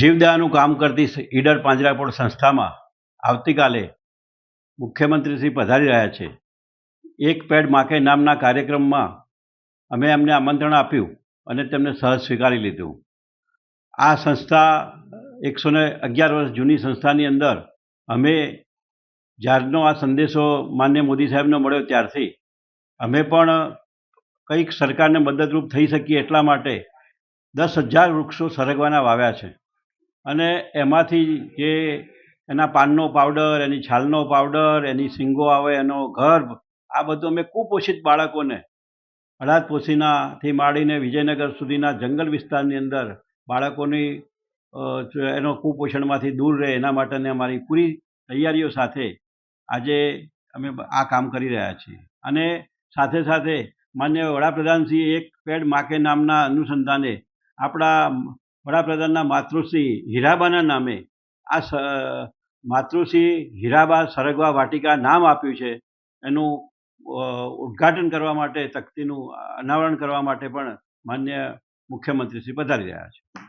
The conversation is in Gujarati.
જીવદયાનું કામ કરતી ઈડર પાંજરાપોળ સંસ્થામાં આવતીકાલે મુખ્યમંત્રી શ્રી પધારી રહ્યા છે. એક પેડ માકે નામના કાર્યક્રમમાં અમે એમને આમંત્રણ આપ્યું અને તેમને સહજ સ્વીકારી લીધું. આ સંસ્થા એકસો ને અગિયાર વર્ષ જૂની સંસ્થાની અંદર અમે જ્યારનો આ સંદેશો માન્ય મોદી સાહેબનો મળ્યો ત્યારથી. અમે પણ કંઈક સરકારને મદદરૂપ થઈ શકીએ એટલા માટે દસ હજાર વૃક્ષો સરગવાના વાવ્યા છે. અને એમાંથી જે એના પાનનો પાવડર એની છાલનો પાવડર એની શીંગો આવે, એનો ગર્ભ, આ બધું અમે કુપોષિત બાળકોને અડાદ પોશીનાથી માંડીને વિજયનગર સુધીના જંગલ વિસ્તારની અંદર બાળકોની એનો કુપોષણમાંથી દૂર રહે, એના માટેની અમારી પૂરી તૈયારીઓ સાથે આજે અમે આ કામ કરી રહ્યા છીએ. અને સાથે સાથે માન્ય વડાપ્રધાનશ્રી એક પેડ માકે નામના અનુસંધાને આપણા વડાપ્રધાનના માતૃશ્રી હીરાબાના નામે આ માતૃશ્રી હીરાબા સરગવા વાટિકા નામ આપ્યું છે. એનું ઉદ્ઘાટન કરવા માટે, તકતીનું અનાવરણ કરવા માટે પણ માન્ય મુખ્યમંત્રી શ્રી પધારી રહ્યા છે.